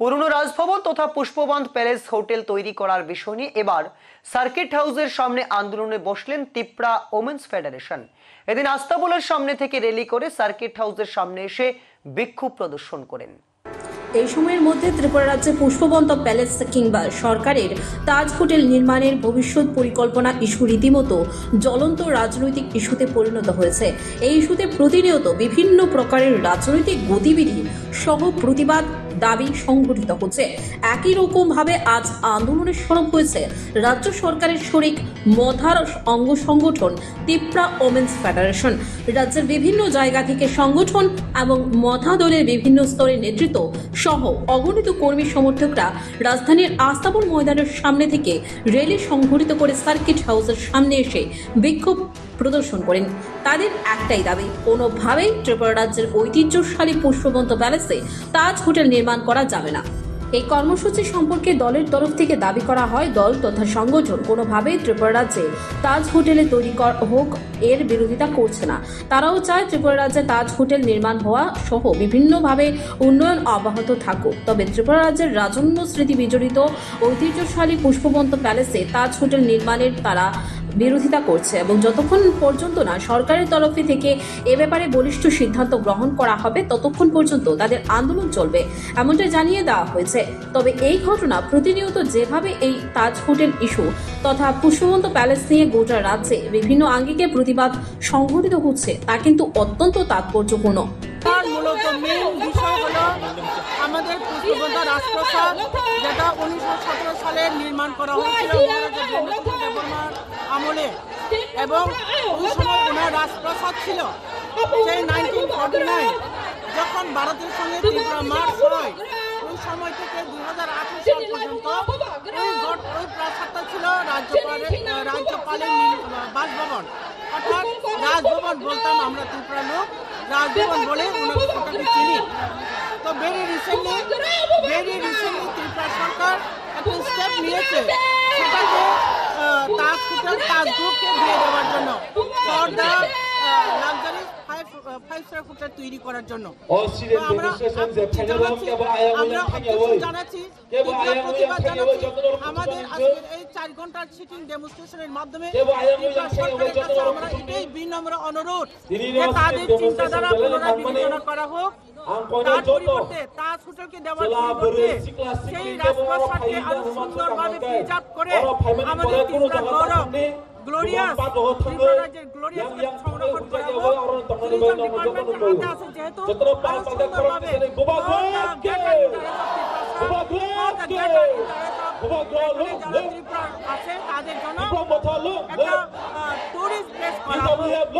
পুরনো রাজভবন তথা পুষ্পবন্ধ palace hotel তৈরি করার বিষয় নিয়ে এবার সার্কিট হাউসের সামনে আন্দোলনে বসলেন তিপ্রা ওমেন্স ফেডারেশন। এদিন আস্তাবলের সামনে থেকে র্যালি করে সার্কিট হাউসের সামনে এসে বিক্ষোভ প্রদর্শন করেন। এই সময়ের মধ্যে ত্রিপুরা রাজ্যে পুষ্পবন্ত প্যালেস কিংবা সরকারের তাজ হোটেল নির্মাণের ভবিষ্যৎ পরিকল্পনা ইস্যু রীতিমতো জ্বলন্ত রাজনৈতিক ইস্যুতে পরিণত হয়েছে। এই ইস্যুতে প্রতিনিয়ত বিভিন্ন প্রকারের রাজনৈতিক গতিবিধি সহ প্রতিবাদ দাবি সংগঠিত হচ্ছে। একই রকম ভাবে আজ আন্দোলনের সরব হয়েছে রাজ্য সরকারের শরিক মধার অঙ্গ সংগঠন, তিপ্রা ওমেন্স ফেডারেশন। রাজ্যের বিভিন্ন জায়গা থেকে সংগঠন এবং মধা দলের বিভিন্ন স্তরের নেতৃত্ব সহ অগণিত কর্মী সমর্থকরা রাজধানীর আস্তাবল ময়দানের সামনে থেকে র্যালি সংঘটিত করে সার্কিট হাউসের সামনে এসে বিক্ষোভ প্রদর্শন করেন। তাদের একটাই দাবি, কোনোভাবেই ত্রিপুরা রাজ্যের ঐতিহ্যশালী পুষ্পবন্ত প্যালেসে তাজ হোটেল নির্মাণ করা যাবে না। এই কর্মসূচি সম্পর্কে দলের তরফ থেকে দাবি করা হয়, দল তথা সংগঠন কোনোভাবেই ত্রিপুরা রাজ্যে তাজ হোটেলে তৈরি হোক, এর বিরোধিতা করছে না। তারাও চায় ত্রিপুরা রাজ্যে তাজ হোটেল নির্মাণ হওয়া সহ বিভিন্নভাবে উন্নয়ন অব্যাহত থাকুক। তবে ত্রিপুরা রাজ্যের রাজন্য স্মৃতি বিজড়িত ঐতিহ্যশালী পুষ্পবন্ত প্যালেসে তাজ হোটেল নির্মাণের তারা বিরোধিতা করছে এবং যতক্ষণ পর্যন্ত না সরকারের তরফে থেকে এ ব্যাপারে বলিষ্ঠ সিদ্ধান্ত গ্রহণ করা হবে, ততক্ষণ পর্যন্ত তাদের আন্দোলন চলবে এমনটা জানিয়ে দেওয়া হয়েছে। তবে এই ঘটনা প্রতিনিয়ত যেভাবে এই তাজ হোটেল ইস্যু তথা পুষ্পবন্ত প্যালেস নিয়ে গোটা রাজ্যে বিভিন্ন আঙ্গিকে প্রতিবাদ সংঘটিত হচ্ছে, তা কিন্তু অত্যন্ত তাৎপর্যপূর্ণ। আমাদের রাজপ্রসাদ, যেটা উনিশশো নির্মাণ করা হয়েছিল। আমলে এবং ওই সময় ওনার রাজপ্রসাদ ছিল, সেই নাইনটিন ফর্টি নাইন যখন ভারতের সঙ্গে ত্রিপুরা মার্চ হয়, ওই সময় থেকে দুই হাজার আঠারো সাল পর্যন্ত ওই গড় ওই প্রাসাদটা ছিল রাজ্যপালের রাজ্যপালের বাসভবন। অর্থাৎ রাজভবন বলতাম আমরা ত্রিপুরা লোক, রাজভবন বলে ওনার ওটাকে চিনি। তো very recently very recently Tripura সরকার একটা স্টেপ নিয়েছে তাজ গ্রুপকে দিয়ে দেওয়ার জন্য। For the luxury five five star hotel তৈরি করার জন্য। আমরা জানাচ্ছি- প্রতিবাদ জানাচ্ছি। আমাদের আজকের এই চার ঘণ্টার সিটিং ডেমনস্ট্রেশনের মাধ্যমে কেবল আয়া বলেন ত্রিপুরা থাকে ওই সরকারের কাছে যতদূর আমরা এটাই বিনম্র অনুরোধ যে তাদের চিন্তাধারা পুনরায় মানে বিবেচনা করা হোক। তার পরিবর্তে তাজ হোটেলকে দেওয়ার পরিবর্তে সেই রাজপ্রাসাদকে আরও সুন্দরভাবে প্রিজার্ভ করে আমাদের গৌরব ni. গ্লোরিয়াস ত্রিপুরা রাজ্যের গ্লোরিয়াস সংরক্ষণ করা হোক ট্যুরিজম ডিপার্টমেন্টের হাতে আছে যেহেতু আরও সুন্দরভাবে ত্রিপুরা আছে তাদের জন্য একটা ট্যুরিস্ট প্লেস করা হোক